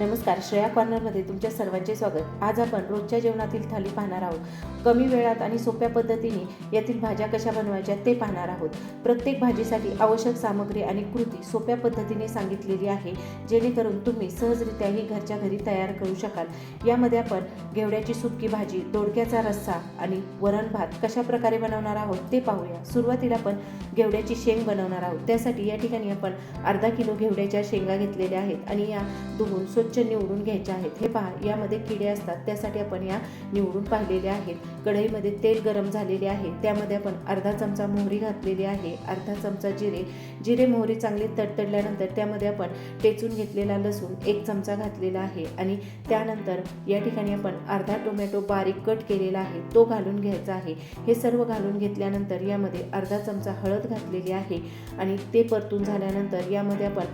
नमस्कार श्रेया कॉर्नरमध्ये तुमच्या सर्वांचे स्वागत. आज आपण रोजच्या जेवणातील थाली पाहणार आहोत. कमी वेळात आणि सोप्या पद्धतीने यातील भाज्या कशा बनवायच्या ते पाहणार आहोत. प्रत्येक भाजीसाठी आवश्यक सामग्री आणि कृती सोप्या पद्धतीने सांगितलेली आहे जेणेकरून तुम्ही सहजरित्याही घरच्या घरी तयार करू शकाल. यामध्ये आपण घेवड्याची सुकी भाजी दोडक्याचा रस्सा आणि वरण भात कशा प्रकारे बनवणार आहोत ते पाहूया. सुरुवातीला आपण घेवड्याची शेंग बनवणार आहोत. त्यासाठी या ठिकाणी आपण अर्धा किलो घेवड्याच्या शेंगा घेतलेल्या आहेत आणि या धुवून स्वच्छ निवडून घ्यायच्या आहेत. हे पहा यामध्ये किडे असतात त्यासाठी आपण या निवडून पाहिलेल्या आहेत. कढईमध्ये तेल गरम झालेले आहे त्यामध्ये आपण अर्धा चमचा मोहरी घातलेली आहे अर्धा चमचा जिरे. जिरे मोहरी चांगली तडतडल्यानंतर त्यामध्ये आपण टेचून घेतलेला लसूण एक चमचा घातलेला आहे आणि त्यानंतर या ठिकाणी आपण अर्धा टोमॅटो बारीक कट केलेला आहे तो घालून घ्यायचा आहे. हे सर्व घालून घेतल्यानंतर यामध्ये अर्धा चमचा हळद घातलेली आहे आणि ते परतून झाल्यानंतर यामध्ये आपण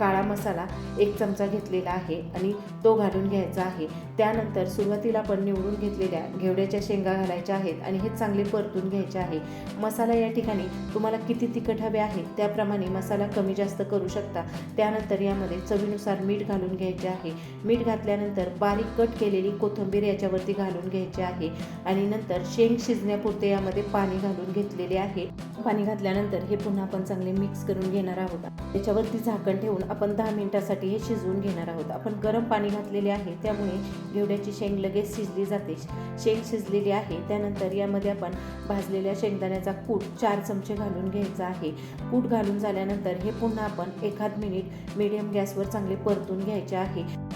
काळा मसाला एक चमचा घेतलेला आहे. आणि तो घालून घ्यायचा आहे. त्यानंतर सुरुवातीला आपण निवडून घेतलेल्या घेवड्याच्या शेंगा घालायच्या आहेत आणि हे चांगले परतून घ्यायचे आहे. मसाला या ठिकाणी तुम्हाला किती तिखट हवे आहे त्याप्रमाणे मसाला कमी जास्त करू शकता. त्यानंतर यामध्ये चवीनुसार मीठ घालून घ्यायचे आहे. मीठ घातल्यानंतर बारीक कट केलेली कोथिंबीर याच्यावरती घालून घ्यायची आहे. आणि नंतर शेंग शिजण्यापुरते यामध्ये पाणी घालून घेतलेले आहे. पाणी घातल्यानंतर हे पुन्हा आपण चांगले मिक्स करून घेणार आहोत. त्याच्यावरती झाकण ठेवून आपण दहा मिनिटासाठी हे शिजवून घेणार आहोत. आपण गरम पाणी घातलेले आहे त्यामुळे घेवड्याची शेंग लगेच शिजली जाते. शेंग शिजलेली आहे त्यानंतर यामध्ये आपण भाजलेल्या शेंगदाण्याचा कूट चार चमचे घालून घ्यायचा आहे. कूट घालून झाल्यानंतर हे पुन्हा आपण एखाद मिनिट मीडियम गॅसवर चांगले परतून घ्यायचे आहे.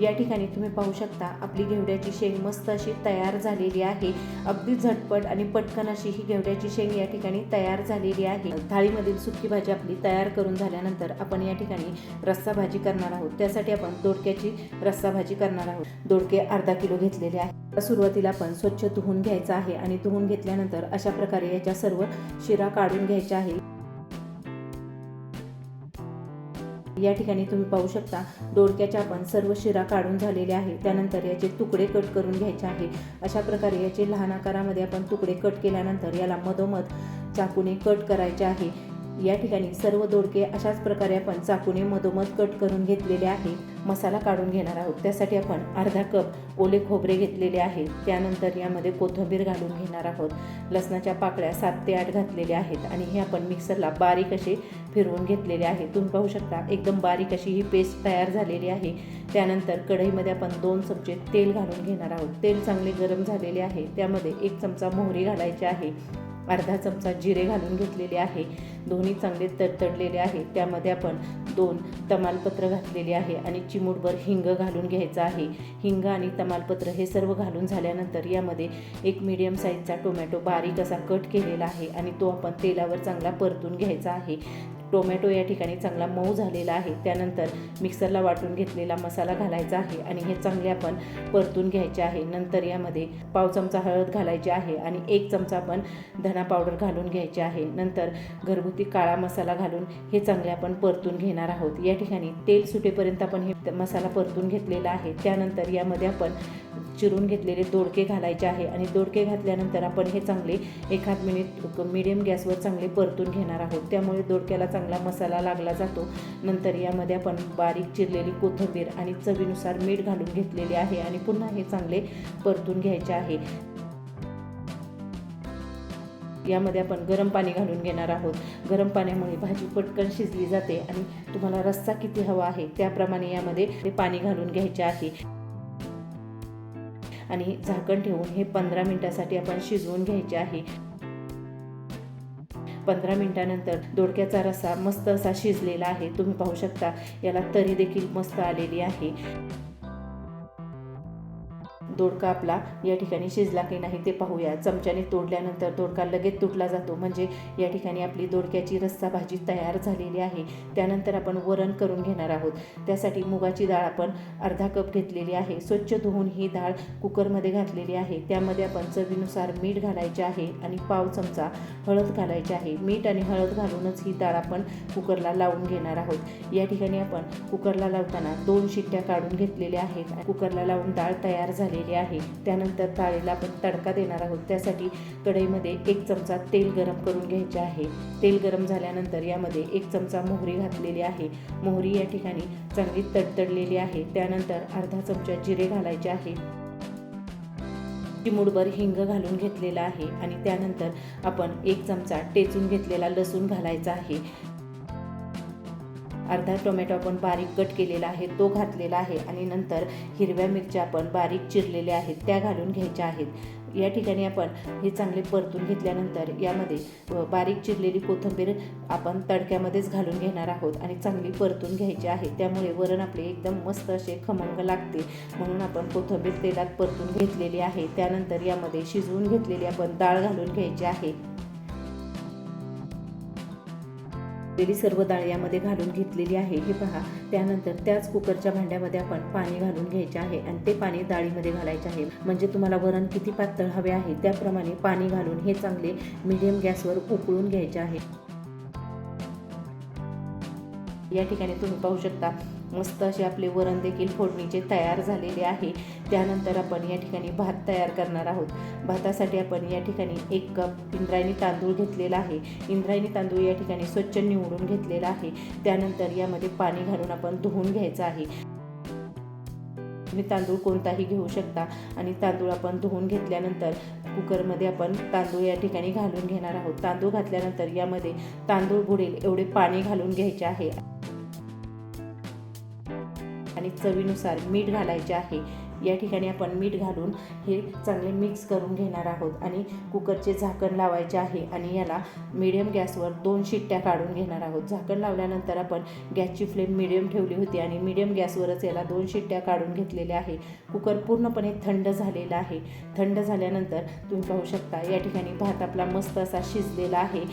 या ठिकाणी तुम्ही पाहू शकता आपली घेवड्याची शेंग मस्त अशी तयार झालेली आहे. अगदी झटपट आणि पटकन अशी ही घेवड्याची शेंग या ठिकाणी तयार झालेली आहे. थाळीमधील सुकी भाजी आपली तयार करून झाल्यानंतर आपण या ठिकाणी रस्सा भाजी करणार आहोत. त्यासाठी आपण दोडक्याची रस्सा भाजी करणार आहोत. दोडके अर्धा किलो घेतलेले आहे. सुरुवातीला आपण स्वच्छ धुवून घ्यायचं आहे आणि धुवून घेतल्यानंतर अशा प्रकारे याच्या सर्व शिरा काढून घ्यायच्या आहे या ठिकाणी तुम्ही पाहू शकता दोडक्याच्या आपण सर्व शिरा काढून झालेले आहे त्यानंतर याचे तुकडे कट करून घ्यायचे आहे अशा प्रकारे याचे लहान आकारामध्ये आपण तुकडे कट केल्यानंतर याला मधोमध चाकूने कट करायचे आहे. या ठिकाणी सर्व दोडके अशाच प्रकारे आपण चाकूने मधोमध कट करून घेतलेले आहे. मसाला काढून घेणार आहोत. त्यासाठी आपण अर्धा कप ओले खोबरे घेतलेले आहे त्यानंतर यामध्ये कोथिंबीर घालून घेणार आहोत. लसणाच्या पाकळ्या सात ते आठ घातलेल्या आहेत आणि हे आपण मिक्सरला बारीक असे फिरवून घेतलेले आहे. तुम्ही पाहू शकता एकदम बारीक अशी ही पेस्ट तयार झालेली आहे. त्यानंतर कढईमध्ये आपण दोन चमचे तेल घालून घेणार आहोत. तेल चांगले गरम झालेले आहे. त्यामध्ये एक चमचा मोहरी घालायची आहे. अर्धा चमचा जिरे घालून घेतलेले आहे. दोन्ही चांगले तडतडलेले आहे त्यामध्ये आपण दोन तमालपत्र घातलेले आहे आणि चिमूटभर हिंग घालून घ्यायचं आहे. हिंग आणि तमालपत्र हे सर्व घालून झाल्यानंतर यामध्ये एक मीडियम साईजचा टोमॅटो बारीक असा कट केलेला आहे आणि तो आपण तेलावर चांगला परतून घ्यायचा आहे. टोमॅटो या ठिकाणी चांगला मऊ झालेला आहे. त्यानंतर मिक्सरला वाटून घेतलेला मसाला घालायचा आहे आणि हे चांगले आपण परतून घ्यायचे आहे. नंतर यामध्ये पाव चमचा हळद घालायची आहे आणि एक चमचा आपण धना पावडर घालून घ्यायचे आहे. नंतर घरगुती काळा मसाला घालून हे चांगले आपण परतून घेणार आहोत. या ठिकाणी तेल सुटेपर्यंत आपण हे मसाला परतून घेतलेला आहे. त्यानंतर यामध्ये आपण चिरून घेतलेले दोडके घालायचे आहे आणि दोडके घातल्यानंतर आपण हे चांगले एखाद मिनिट मिडियम गॅसवर चांगले परतून घेणार आहोत. त्यामुळे दोडक्याला चांगला मसाला लागला जातो. नंतर यामध्ये आपण बारीक चिरलेली कोथिंबीर आणि चवीनुसार मीठ घालून घेतलेले आहे आणि पुन्हा हे चांगले परतून घ्यायचे आहे. यामध्ये आपण गरम पाणी घालून घेणार आहोत. गरम पाण्यामुळे भाजी पटकन शिजली जाते आणि तुम्हाला रस्सा किती हवा आहे त्याप्रमाणे यामध्ये ते पाणी घालून घ्यायचे आहे. आणि झाकण ठेवून हे पंधरा मिनिटासाठी आपण शिजवून घ्यायचे आहे. पंधरा मिनिटानंतर दोडक्याचा रस्सा मस्त असा शिजलेला आहे. तुम्ही पाहू शकता याला तरी देखील मस्त आलेली आहे. दोडका आपला या ठिकाणी शिजला की नाही ते पाहूया. चमच्याने तोडल्यानंतर दोडका लगेच तुटला जातो. म्हणजे या ठिकाणी आपली दोडक्याची रस्सा भाजी तयार झालेली आहे. त्यानंतर आपण वरण करून घेणार आहोत. त्यासाठी मुगाची डाळ आपण अर्धा कप घेतलेली आहे. स्वच्छ धुवून ही डाळ कुकरमध्ये घातलेली आहे. त्यामध्ये आपण चवीनुसार मीठ घालायचे आहे आणि पाव चमचा हळद घालायची आहे. मीठ आणि हळद घालूनच ही डाळ आपण कुकरला लावून घेणार आहोत. या ठिकाणी आपण कुकरला लावताना दोन शिट्ट्या काढून घेतलेल्या आहेत. कुकरला लावून डाळ तयार झालेली केलेली आहे. त्यानंतर डाळीला आपण तडका देणार आहोत. त्यासाठी कढईमध्ये एक चमचा तेल गरम करून घ्यायचे आहे. तेल गरम झाल्यानंतर यामध्ये एक चमचा मोहरी घातलेली आहे. मोहरी या ठिकाणी चांगली तडतडलेली आहे. त्यानंतर अर्धा चमचा जिरे घालायचे आहे. चिमूडभर हिंग घालून घेतलेला आहे. आणि त्यानंतर आपण एक चमचा टेचून घेतलेला लसूण घालायचा आहे. अर्धा टोमॅटो आपण बारीक कट केलेला आहे तो घातलेला आहे आणि नंतर हिरव्या मिरच्या आपण बारीक चिरलेल्या आहेत त्या घालून घ्यायच्या आहेत. या ठिकाणी आपण हे चांगले परतून घेतल्यानंतर यामध्ये बारीक चिरलेली कोथिंबीर आपण तडक्यामध्येच घालून घेणार आहोत आणि चांगली परतून घ्यायची आहे. त्यामुळे वरण आपले एकदम मस्त असे खमंग लागते. म्हणून आपण कोथिंबीर तेलात परतून घेतलेली आहे. त्यानंतर यामध्ये शिजवून घेतलेली आपण डाळ घालून घ्यायची आहे. दिलेली सर्व डाळ यामध्ये घालून घेतलेली आहे. हे पहा. त्यानंतर त्याच कुकरच्या भांड्यामध्ये आपण पाणी घालून घ्यायचे आहे आणि ते पाणी डाळीमध्ये घालायचे आहे. म्हणजे तुम्हाला वरण किती पातळ हवे आहे त्याप्रमाणे पाणी घालून हे चांगले मिडियम गॅसवर उकळून घ्यायचे आहे. या ठिकाणी तुम्ही पाहू शकता मस्त असे आपले वरण देखील फोडणीचे तयार झालेले आहे. त्यानंतर आपण या ठिकाणी भात तयार करणार आहोत. भातासाठी आपण या ठिकाणी एक कप इंद्रायणी तांदूळ घेतलेला आहे. इंद्रायणी तांदूळ या ठिकाणी स्वच्छ निवडून घेतलेला आहे. त्यानंतर यामध्ये पाणी घालून आपण धुवून घ्यायचं आहे. तुम्ही तांदूळ कोणताही घेऊ शकता आणि तांदूळ आपण धुवून घेतल्यानंतर कुकरमध्ये आपण तांदूळ या ठिकाणी घालून घेणार आहोत. तांदूळ घातल्यानंतर यामध्ये तांदूळ बुडेल एवढे पाणी घालून घ्यायचे आहे. आणि चवीनुसार मीठ घालायचे आहे. या ठिकाणी आपण मीठ घालून हे चांगले मिक्स करून घेणार आहोत आणि कुकरचे झाकण लावायचे आहे आणि याला मिडियम गॅसवर दोन शिट्ट्या काढून घेणार आहोत. झाकण लावल्यानंतर आपण गॅसची फ्लेम मिडियम ठेवली होती आणि मिडियम गॅसवरच याला दोन शिट्ट्या काढून घेतलेल्या आहे. कुकर पूर्णपणे थंड झालेला आहे. थंड झाल्यानंतर तुम्ही पाहू शकता या ठिकाणी भात आपला मस्त असा शिजलेला आहे.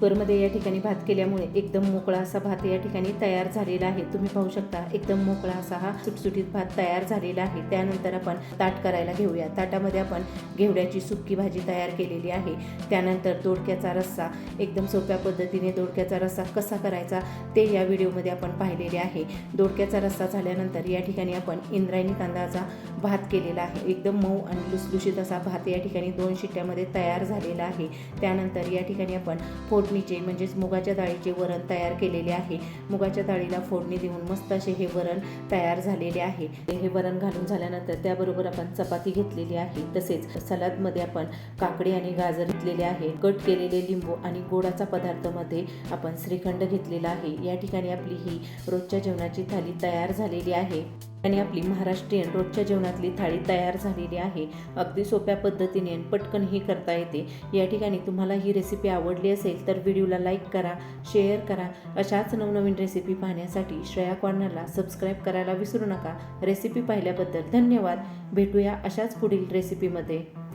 कुकरमध्ये या ठिकाणी भात केल्यामुळे एकदम मोकळा असा भात या ठिकाणी तयार झालेला आहे. तुम्ही पाहू शकता एकदम मोकळा असा हा सुटसुटीत भात तयार झालेला आहे. त्यानंतर आपण ताट करायला घेऊया. ताटामध्ये आपण घेवड्याची सुक्की भाजी तयार केलेली आहे. त्यानंतर दोडक्याचा रस्सा एकदम सोप्या पद्धतीने दोडक्याचा रस्सा कसा करायचा ते या व्हिडिओमध्ये आपण पाहिलेले आहे. दोडक्याचा रस्सा झाल्यानंतर या ठिकाणी आपण इंद्रायणी तांदळाचा भात केलेला आहे. एकदम मऊ आणि लुसलुशीत असा भात या ठिकाणी दोन शिट्ट्यामध्ये तयार झालेला आहे. त्यानंतर या ठिकाणी आपण फोडणीचे म्हणजेच मुगाच्या डाळीचे वरण तयार केलेले आहे. मुगाच्या डाळीला फोडणी देऊन मस्त असे हे वरण तयार झालेले आहे. हे वरण घालून झाल्यानंतर त्याबरोबर आपण चपाती घेतलेली आहे. तसेच सलादमध्ये आपण काकडी आणि गाजर घेतलेले आहे. कट केलेले लिंबू आणि गोडाचा पदार्थमध्ये आपण श्रीखंड घेतलेला आहे. या ठिकाणी आपली ही रोजच्या जेवणाची थाली तयार झालेली आहे. आणि आपली महाराष्ट्रीयन रोजच्या जेवणातली थाळी तयार झालेली आहे. अगदी सोप्या पद्धतीने पटकन पटकनही करता येते. या ठिकाणी तुम्हाला ही रेसिपी आवडली असेल तर व्हिडिओला लाईक करा शेअर करा. अशाच नवनवीन रेसिपी पाहण्यासाठी श्रेया कॉर्नरला सबस्क्राईब करायला विसरू नका. रेसिपी पाहिल्याबद्दल धन्यवाद. भेटूया अशाच पुढील रेसिपीमध्ये